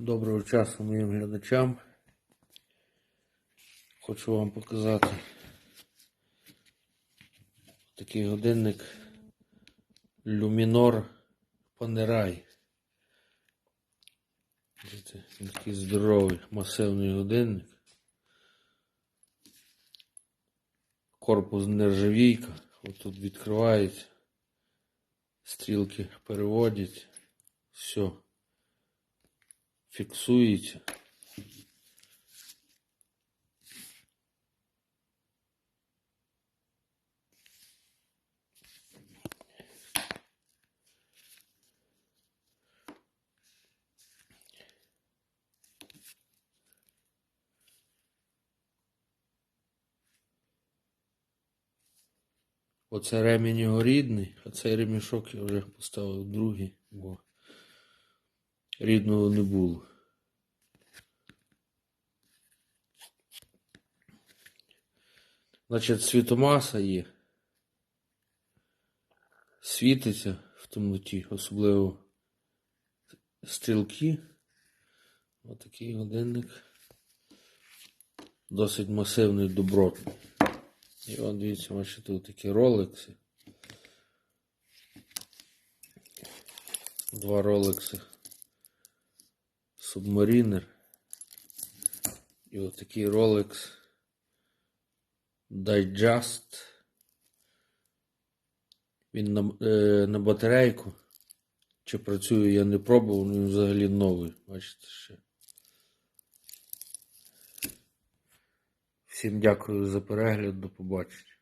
Доброго часу моїм глядачам. Хочу вам показати такий годинник Panerai. Бачите, він Такий здоровий масивний годинник. Корпус нержавійка. Ось тут відкривається. Стрілки переводять. Все. Фіксується. Оце ремінь його рідний, а цей ремішок я вже поставив другий, бо рідного не було. Значить, світомаса є. Світиться в темноті, особливо стрілки. Отакий годинник. Досить масивний, добротний. І от дивіться, бачите, такі ролекси. Два ролекси. Submariner. І от такий ролекс Digest. Він на, е, на батарейку. Чи працює, я не пробував, але він взагалі новий. Бачите ще. Всім дякую за перегляд, до побачення.